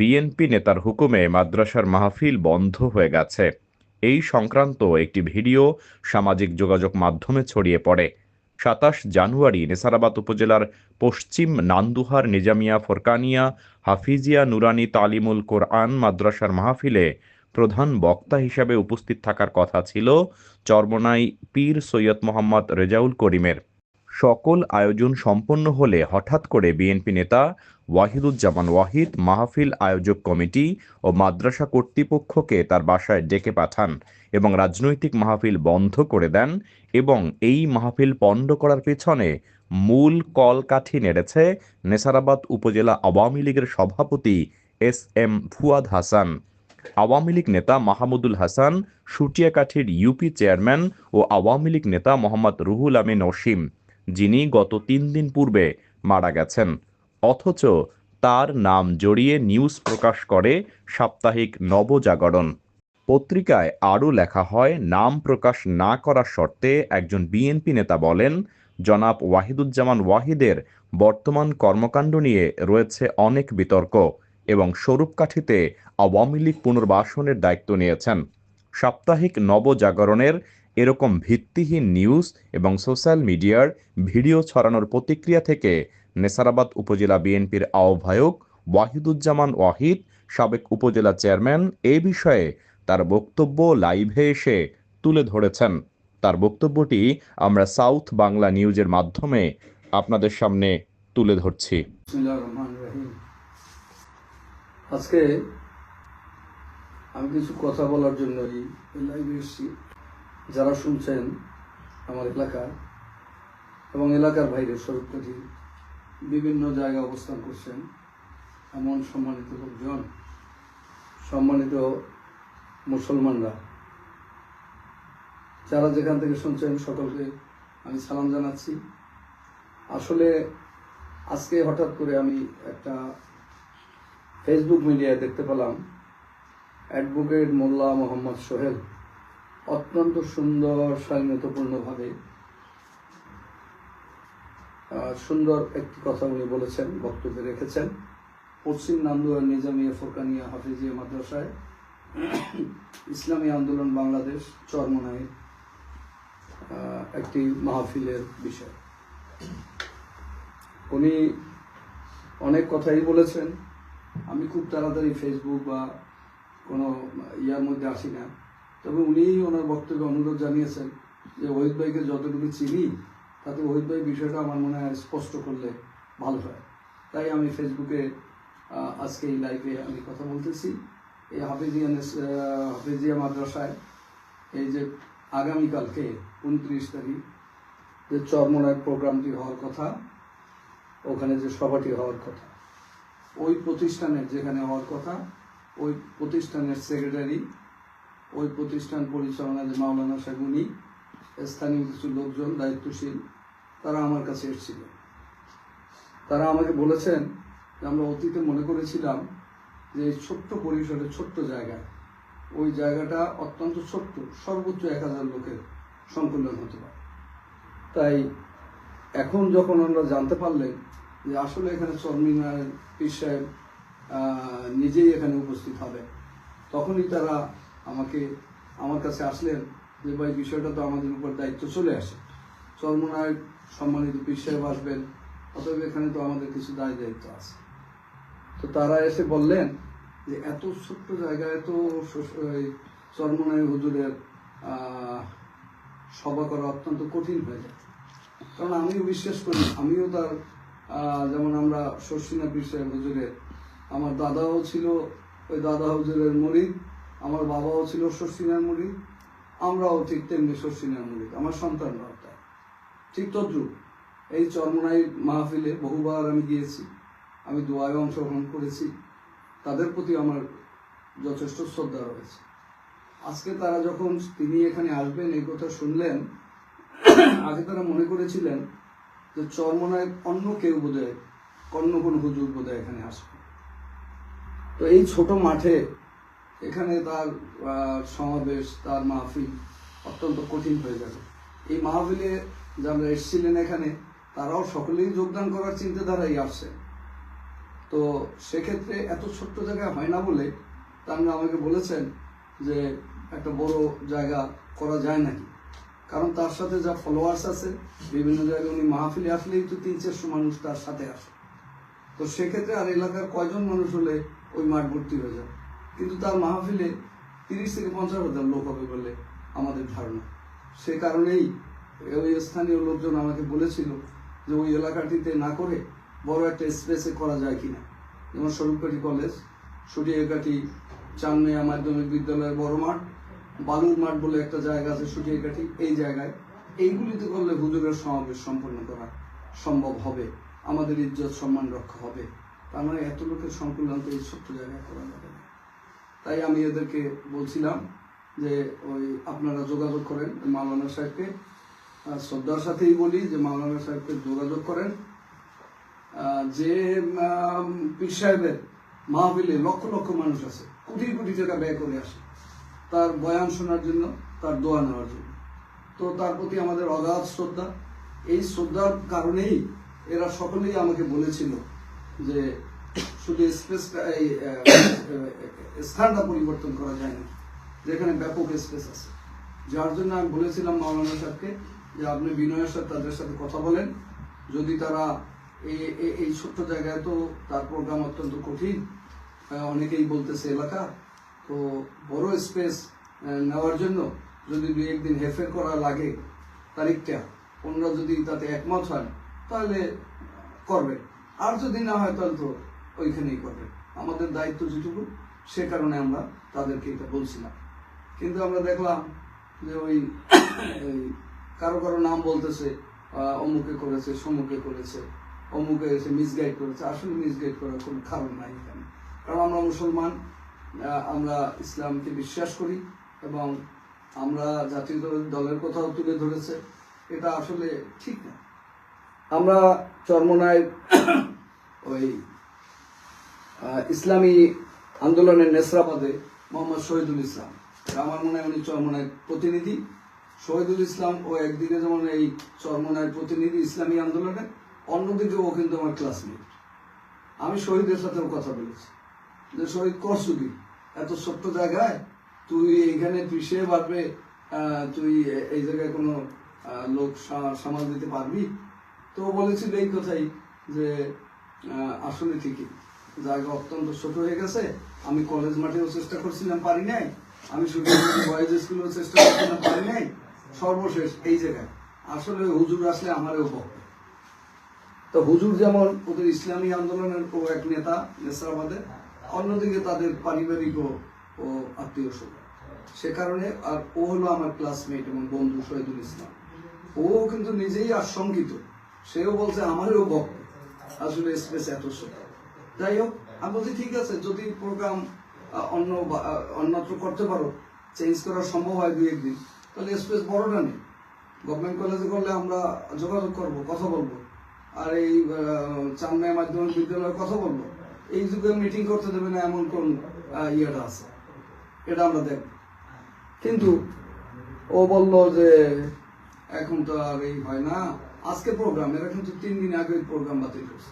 BNP নেতার হুকুমে মাদ্রাসার মাহফিল বন্ধ হয়ে গেছে। এই সংক্রান্ত একটি ভিডিও সামাজিক যোগাযোগ মাধ্যমে ছড়িয়ে পড়ে। সাতাশ জানুয়ারি নেসারাবাদ উপজেলার পশ্চিম নান্দুহার নিজামিয়া ফোরকানিয়া হাফিজিয়া নুরানি তালিমুল কোরআন মাদ্রাসার মাহফিলে প্রধান বক্তা হিসাবে উপস্থিত থাকার কথা ছিল চর্মনাই পীর সৈয়দ মোহাম্মদ রেজাউল করিমের। সকল আয়োজন সম্পন্ন হলে হঠাৎ করে বিএনপি নেতা ওয়াহিদুজ্জামান ওয়াহিদ, মাহফিল আয়োজক কমিটি ও মাদ্রাসা কর্তৃপক্ষকে তার বাসায় ডেকে পাঠান এবং রাজনৈতিক মাহফিল বন্ধ করে দেন এবং এই মাহফিল পণ্ড করার পেছনে মূল কলকাঠি নেড়েছে নেসারাবাদ উপজেলা আওয়ামী লীগের সভাপতি S M Fuad Hasan. Awami League নেতা মাহমুদুল হাসান, সুটিয়াকাঠির ইউপি চেয়ারম্যান ও আওয়ামী লীগ নেতা মোহাম্মদ রুহুল আমিন অসীম। যিনি গত তিন দিন পূর্বে মারা গেছেন। অথচ তার নাম জড়িয়ে নিউজ প্রকাশ করে সাপ্তাহিক নবজাগরণ। পত্রিকায় আরও লেখা হয়, নাম প্রকাশ না করার শর্তে একজন বিএনপি নেতা বলেন, জনাব ওয়াহিদুজ্জামান ওয়াহিদের বর্তমান কর্মকাণ্ড নিয়ে রয়েছে অনেক বিতর্ক এবং স্বরূপকাঠিতে আওয়ামী লীগ পুনর্বাসনের দায়িত্ব নিয়েছেন। সাপ্তাহিক নবজাগরণের এরকম ভিত্তিহীন নিউজ এবং সোশ্যাল মিডিয়ার ভিডিও ছড়ানোর প্রতিক্রিয়া থেকে নেসারাবাদ উপজেলা বিএনপির আহ্বায়ক ওয়াহিদুজ্জামান ওয়াহিদ, সাবেক উপজেলা চেয়ারম্যান, এ বিষয়ে তার বক্তব্য লাইভে এসে তুলে ধরেছেন। তার বক্তব্যটি আমরা সাউথ বাংলা নিউজের মাধ্যমে আপনাদের সামনে তুলে ধরছি। আজকে আমি কিছু কথা বলার জন্য এই লাইভে এসেছি। যারা শুনছেন আমার এলাকার এবং এলাকার বাইরে স্বরূপকাঠি বিভিন্ন জায়গায় অবস্থান করছেন এমন সম্মানিত লোকজন, সম্মানিত মুসলমানরা। যারা যেখান থেকে শুনছেন সকলকে আমি সালাম জানাচ্ছি। আসলে আজকে হঠাৎ করে আমি একটা ফেসবুক মিডিয়ায় দেখতে পেলাম, অ্যাডভোকেট মোল্লা মোহাম্মদ সোহেল। অত্যন্ত সুন্দর স্বাধীনতাপূর্ণভাবে সুন্দর একটি কথা উনি বলেছেন, বক্তব্যে রেখেছেন। পশ্চিম নান্দুয়ার নিজামিয়া ফোরকানিয়া হাফিজিয়া মাদ্রাসায় ইসলামী আন্দোলন বাংলাদেশ চরমনায় একটি মাহফিলের বিষয়। উনি অনেক কথাই বলেছেন। আমি খুব তাড়াতাড়ি ফেসবুক বা কোনো ইয়ার মধ্যে আসি না। তবে উনি ওনার বক্তব্যে অনুরোধ জানিয়েছেন যে ওহিদ ভাইকে যতটুকু চিনি, তাতে ওহিদ ভাই বিষয়টা আমার মনে হয় স্পষ্ট করলে ভালো হয়। তাই আমি ফেসবুকে আজকে এই লাইভে আমি কথা বলতেছি। এই হাফিজিয়া নেস- হাফিজিয়া মাদ্রাসায় এই যে আগামীকালকে উনত্রিশ তারিখ যে চরমনায় প্রোগ্রামটি হওয়ার কথা, ওখানে যে সভাটি হওয়ার কথা, ওই প্রতিষ্ঠানের যেখানে হওয়ার কথা, ওই প্রতিষ্ঠানের সেক্রেটারি ওই প্রতিষ্ঠান পরিচালনা যে মাওলানা শাগুনি স্থানীয় কিছু লোকজন, দায়িত্বশীল, তারা আমার কাছে এসেছিল। তারা আমাকে বলেছেন যে আমরা অতীতে মনে করেছিলাম যে ছোট্ট পরিসরে, ছোট্ট জায়গায়, ওই জায়গাটা অত্যন্ত ছোট্ট, সর্বোচ্চ এক হাজার লোকের সংকলন হতে পারে। তাই এখন যখন আমরা জানতে পারলেন যে আসলে এখানে চরমিনার পীর সাহেব নিজেই এখানে উপস্থিত হবে, তখনই তারা আমাকে, আমার কাছে আসলেন যে, ভাই, বিষয়টা তো আমাদের উপর দায়িত্ব চলে আসে। চরমনায় সম্মানিত পীর সাহেব আসবেন, অতএব এখানে তো আমাদের কিছু দায় দায়িত্ব আছে। তো তারা এসে বললেন যে, এত ছোট্ট জায়গায় তো চরমনায় হুজুরের সভা করা অত্যন্ত কঠিন হয়ে যায়। কারণ আমিও বিশ্বাস করি, আমিও তার যেমন আমরা শর্ষিনা পীর সাহেব হুজুরের, আমার দাদাও ছিল, ওই দাদা হুজুরের মরিদ আমার বাবাও ছিল শর্ষিনার মরিদ আমরাও ঠিক তেমনি শর্ষিনার মরিদ আমার সন্তানরাও তাই ঠিক তদ্রুপ, এই চরমনাই মাহফিলে বহুবার আমি গিয়েছি, আমি দোয়ায় অংশগ্রহণ করেছি, তাদের প্রতি আমার যথেষ্ট শ্রদ্ধা রয়েছে। আজকে তারা যখন তিনি এখানে আসবেন, এই কথা শুনলেন, আগে তারা মনে করেছিলেন যে চরমনায় অন্য কেউ বোধহয় অন্য কোন হুজুর বোধহয় এখানে আসবে। তো এই ছোট মাঠে এখানে তার সমাবেশ, তার মাহফিল অত্যন্ত কঠিন হয়ে যাবে এই মাহফিলে যারা এসেছিলেন এখানে, তারাও সকলেই যোগদান করার চিন্তাধারাই আসছে। তো সেক্ষেত্রে এত ছোট্ট জায়গায় হয় না বলে তারা আমাকে বলেছেন যে একটা বড় জায়গা করা যায় নাকি? কারণ তার সাথে যা ফলোয়ার্স আছে, বিভিন্ন জায়গায় উনি মাহফিলে আসলেই তো তিন, চারশো মানুষ তার সাথে আসে। তো সেক্ষেত্রে আর এলাকার কয়জন মানুষ হলে ওই মাঠ ভর্তি হয়ে যাবে? কিন্তু তার মাহফিলে তিরিশ থেকে পঞ্চাশ হাজার লোক হবে বলে আমাদের ধারণা। সে কারণেই ওই স্থানীয় লোকজন আমাকে বলেছিল যে ওই এলাকাটিতে না করে বড় একটা স্পেসে করা যায় কিনা। যেমন স্বরূপকাঠি কলেজ সুটিয়াকাঠি চানমিয়া মাধ্যমিক বিদ্যালয়ের বড় মাঠ, বালুর মাঠ বলে একটা জায়গা আছে সুটিয়াকাঠি এই জায়গায়। এইগুলিতে করলে হুজুরের সমাবেশ সম্পন্ন করা সম্ভব হবে। আমাদের ইজ্জত সম্মান রক্ষা হবে। তার মানে এত লোকের সংকুলন তো এই ছোট্ট জায়গায় করা যাবে না। তাই আমি এদেরকে বলছিলাম যে ওই আপনারা যোগাযোগ করেন মাওলানা সাহেবকে। শ্রদ্ধার সাথেই বলি যে মাওলানা সাহেবকে যোগাযোগ করেন। যে পীর সাহেবের মাহফিলে লক্ষ লক্ষ মানুষ আছে, কোটি কোটি টাকা ব্যয় করে আসে। তার বয়ান শোনার জন্য, তার দোয়া নেওয়ার জন্য। তো তার প্রতি আমাদের অগাধ শ্রদ্ধা। এই শ্রদ্ধার কারণেই এরা সকলেই আমাকে বলেছিল যে শুধু স্পেসটা এই স্থানটা পরিবর্তন করা যায় না যেখানে ব্যাপক স্পেস আছে। যার জন্য আমি বলেছিলাম মাওলানা সাহেবকে যে আপনি বিনয়ের সাথে তাদের সাথে কথা বলেন। যদি তারা এই এই- ছোট্ট জায়গায় তো তার প্রোগ্রাম অত্যন্ত কঠিন অনেকেই বলতেছে এলাকা, তো বড় স্পেস নেওয়ার জন্য যদি দুই একদিন হেফের করা লাগে তারিখটা ওনারা যদি তাতে একমত হয় তাহলে করবে। আর যদি না হয় তাহলে তো ওইখানেই করবে আমাদের দায়িত্ব যেটুকু, সে কারণে আমরা তাদেরকে এটা বলছিলাম। কিন্তু আমরা দেখলাম যে ওই কারও কারও নাম বলতেছে অমুকে করেছে, সমুকে করেছে, অমুকে এসে মিসগাইড করেছে। আসলে মিসগাইড করার কোনো কারণ নাই এখানে। কারণ আমরা মুসলমান আমরা ইসলামকে বিশ্বাস করি এবং আমরা জাতীয় দল- দলের কথাও তুলে ধরেছে। এটা আসলে ঠিক না। আমরা চরমনায় ওই ইসলামী আন্দোলনের নেসরাবাদে মোহাম্মদ শহীদুল ইসলাম। আমার মনে হয় উনি চরমনায় প্রতিনিধি। শহীদুল ইসলাম ও একদিকে যেমন এই চরমনায় প্রতিনিধি ইসলামী আন্দোলনে অন্যদিকে ও কিন্তু আমার ক্লাসমেট আমি শহীদের সাথেও কথা বলেছি। যে শহীদ করছু এত ছোট্ট জায়গায়? তুই এখানে পিছিয়ে পারবে তুই এই জায়গায় কোনো লোক সামাল দিতে পারবি? তো বলেছিল এই কথাই যে আসলে ঠিকই। জায়গা অত্যন্ত ছোট হয়ে গেছে। আমি কলেজ মাঠেও চেষ্টা করছিলাম, পারি নাই। আমি শুধু বয়েজ স্কুলেও চেষ্টা করছিলাম, পারি নাই। সর্বশেষ এই জায়গায়। আসলে হুজুর আসলে আমারও বক্ত তো হুজুর যেমন ওদের ইসলামী আন্দোলনের ও এক নেতা নেসরাবাদের অন্যদিকে তাদের পারিবারিক ও আত্মীয় স্বজন। সে কারণে আর ও হলো আমার ক্লাসমেট এবং বন্ধু শহীদুল ইসলাম। ও কিন্তু নিজেই আশঙ্কিত। সেও বলছে, আমারও ভক্ত। আসলে স্পেস এত ছোট। যাই হোক, আমি বলছি ঠিক আছে, যদি প্রোগ্রাম অন্য অন্যত্র করতে পারো চেঞ্জ করা সম্ভব হয় দুই একদিন, তাহলে স্পেস বড়টা নেই। গভর্নমেন্ট কলেজে করলে আমরা যোগাযোগ করব, কথা বলব। আর এই চান্নাই মাধ্যমিক বিদ্যালয়ে কথা বলব। এই যুগে মিটিং করতে দেবে না এমন কোন ইয়েটা আছে। এটা আমরা দেখব। কিন্তু ও বলল যে, এখন তো আর এই হয় না। আজকে প্রোগ্রাম এরা কিন্তু তিন দিন আগে প্রোগ্রাম বাতিল করছে।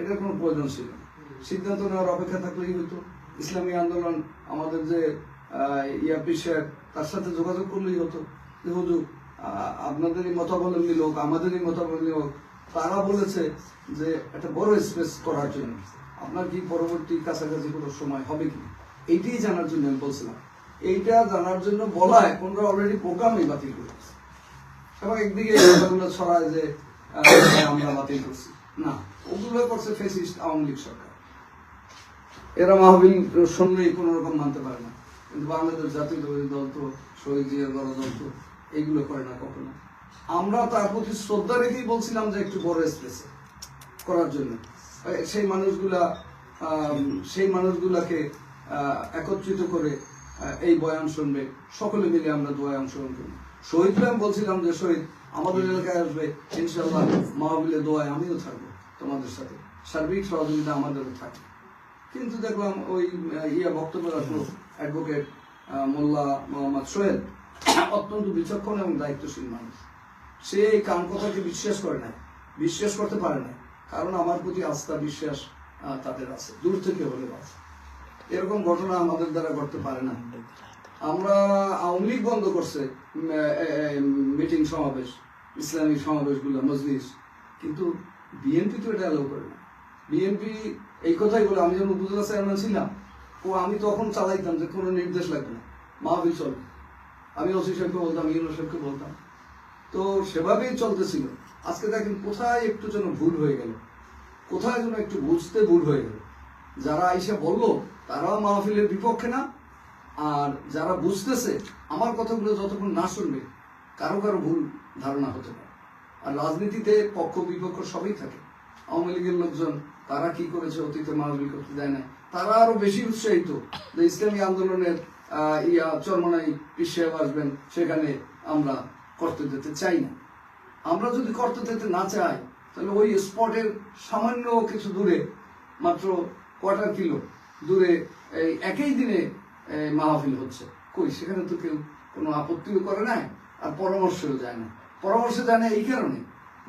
এটার কোনো প্রয়োজন ছিল সিদ্ধান্ত নেওয়ার অপেক্ষা থাকলেই হতো ইসলামী আন্দোলন আমাদের যে ইয়াপি সাহেব তার সাথে যোগাযোগ করলেই হতো। যে হুজুর আপনাদেরই মতাবলম্বী লোক, আমাদেরই মতাবলম্বী লোক, তারা বলেছে যে একটা বড় স্পেস করার জন্য। আপনার কি পরবর্তী কাছাকাছি কোনো সময় হবে কি? এইটাই জানার জন্য আমি বলছিলাম। এইটা জানার জন্য বলা এখনরা অলরেডি প্রোগ্রামই বাতিল করে এবং একদিকে ছড়ায় যে আমরা বাতিল করছি। না, ওগুলো করছে ফেসিস্ট আওয়ামী লীগ সরকার। এরা মাহবিল শুনলেই কোন রকম মানতে পারে না। কিন্তু বাংলাদেশ জাতীয় দল তো, শহীদ জিয়ার তো এইগুলো করে না কখনো। আমরা তার প্রতি শ্রদ্ধা রেখেই বলছিলাম যে একটু বড় স্পেসে করার জন্য। সেই মানুষগুলা সেই মানুষগুলাকে একত্রিত করে এই বয়ান শুনবে। সকলে মিলে আমরা দোয়ায় অংশগ্রহণ করি শহীদ আমি বলছিলাম যে শহীদ, আমাদের এলাকায় আসবে ইনশাল্লাহ মাহবিলে দোয়ায় আমিও থাকব তোমাদের সাথে। সার্বিক সহযোগিতা আমাদেরও থাকবে। কিন্তু দেখলাম ওই ইয়া বক্তব্য রাখল অ্যাডভোকেট মোল্লা মোহাম্মদ সোহেল। অত্যন্ত বিচক্ষণ এবং দায়িত্বশীল মানুষ। সে এই কান কথাকে বিশ্বাস করে না বিশ্বাস করতে পারে না কারণ আমার প্রতি আস্থা, বিশ্বাস তাদের আছে, দূর থেকে হলেও আছে এরকম ঘটনা আমাদের দ্বারা ঘটতে পারে না। আমরা আওয়ামী লীগ বন্ধ করছে মিটিং সমাবেশ ইসলামিক সমাবেশগুলো, মজলিস। কিন্তু বিএনপি তো এটা অ্যালাউ করে না। বিএনপি এই কথাই বলে আমি যখন উপজেলা চেয়ারম্যান ছিলাম, ও আমি তখন চালাইতাম যে কোনো নির্দেশ লাগবে না। মাহফিল চলবে আমি ওসি সাহেবকে বলতাম ইউনো সাহেবকে বলতাম। তো সেভাবেই চলতেছিল। আজকে দেখেন কোথায় একটু যেন ভুল হয়ে গেল। কোথায় যেন একটু বুঝতে ভুল হয়ে গেল। যারা আইসা বলল, তারাও মাহফিলের বিপক্ষে না। আর যারা বুঝতেছে, আমার কথাগুলো যতক্ষণ না শুনবে, কারও কারও ভুল ধারণা হতে পারে। আর রাজনীতিতে পক্ষ বিপক্ষ সবই থাকে। আওয়ামী লীগের লোকজন তারা কি করেছে অতীতে মাহফিল করতে দেয় না তারা আরও বেশি উৎসাহিত যে ইসলামী আন্দোলনের ইয়া, চরমনাই পিছিয়ে আসবেন, সেখানে আমরা করতে দিতে চাই না। আমরা যদি করতে দিতে না চাই, তাহলে ওই স্পটের সামান্য কিছু দূরে, মাত্র কোয়ার্টার কিলো দূরে, এই একই দিনে মাহফিল হচ্ছে। কই, সেখানে তো কেউ কোনো আপত্তিও করে নাই আর পরামর্শও যায় না পরামর্শ যায় না এই কারণে।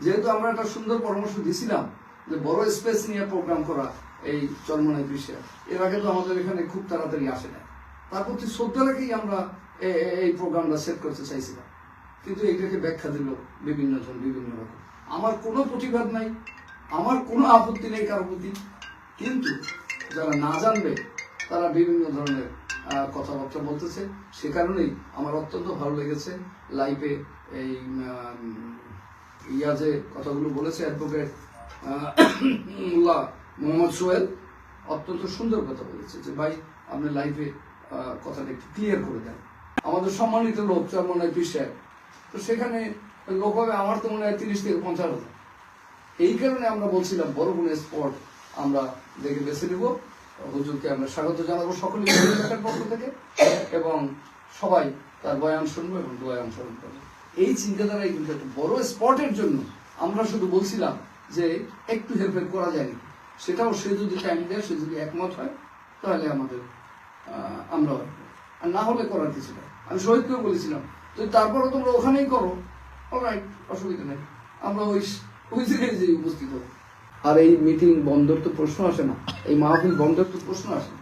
যেহেতু আমরা একটা সুন্দর পরামর্শ দিছিলাম যে বড় স্পেস নিয়ে প্রোগ্রাম করা এই চরমনাই দৃশ্যে এর আগে তো আমাদের এখানে খুব তাড়াতাড়ি আসে না তার প্রতি শ্রদ্ধা রেখেই আমরা এই প্রোগ্রামটা সেট করতে চাইছিলাম। কিন্তু এটাকে ব্যাখ্যা দিল বিভিন্ন জন, বিভিন্ন রকম। আমার কোনো প্রতিবাদ নাই, আমার কোনো আপত্তি নেই কারও প্রতি। কিন্তু যারা না জানবে, তারা বিভিন্ন ধরনের কথাবার্তা বলতেছে। সে কারণেই আমার অত্যন্ত ভালো লেগেছে লাইভে এই ইয়া যে কথাগুলো বলেছে অ্যাডভোকেট মোল্লা মোহাম্মদ সোহেল অত্যন্ত সুন্দর কথা বলেছে যে, ভাই, আপনি লাইভে কথাটা একটু ক্লিয়ার করে দেন। আমাদের সম্মানিত লোক চরমনায় পীর সাহেব, তো সেখানে লোক হবে, আমার তো মনে হয় তিরিশ থেকে পঞ্চাশ হাজার। এই কারণে আমরা বলছিলাম, বড় কোনো স্পট আমরা দেখে বেছে নেব। হুজুরকে আমরা স্বাগত জানাব সকলে পক্ষ থেকে এবং সবাই তার বয়ান শুনব এবং দোয়ায় অংশগ্রহণ করব। এই চিন্তাধারাই কিন্তু একটা বড় স্পটের জন্য আমরা শুধু বলছিলাম যে একটু হেল্পের করা যায়নি সেটাও সে যদি টাইম দেয়, সে যদি একমত হয়, তাহলে আমাদের আমরা আর না হলে করার কিছু নেই। আমি শহীদকেও বলেছিলাম তো তারপরে তোমরা ওখানেই করো। অলরাইট অসুবিধা নেই। আমরা ওই ওই জায়গায় যে উপস্থিত হব। আর এই মিটিং বন্ধর তো প্রশ্ন আসে না। এই মাহফিল বন্ধর তো প্রশ্ন আসে।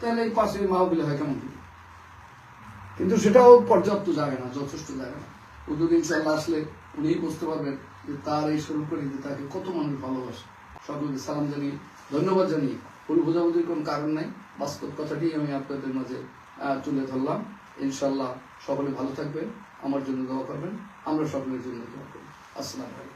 তাহলে এই পাশে মাহফিল হয় কেমন? কিন্তু সেটাও পর্যাপ্ত জায়গা না, যথেষ্ট জায়গা না। উদ্যোগ ইনশাল্লাহ আসলে উনিই বুঝতে পারবেন। যে তার এই শুরু করে তাকে কত মানুষ ভালোবাসে। সকলকে সালাম জানিয়ে, ধন্যবাদ জানিয়ে ভুল বোঝাবুঝির কোনো কারণ নাই। বাস্তব কথাটি আমি আপনাদের মাঝে তুলে ধরলাম। ইনশাল্লাহ সকলে ভালো থাকবেন। আমার জন্য দোয়া করবেন। আমরা সকলের জন্য দোয়া করবেন আসসালাম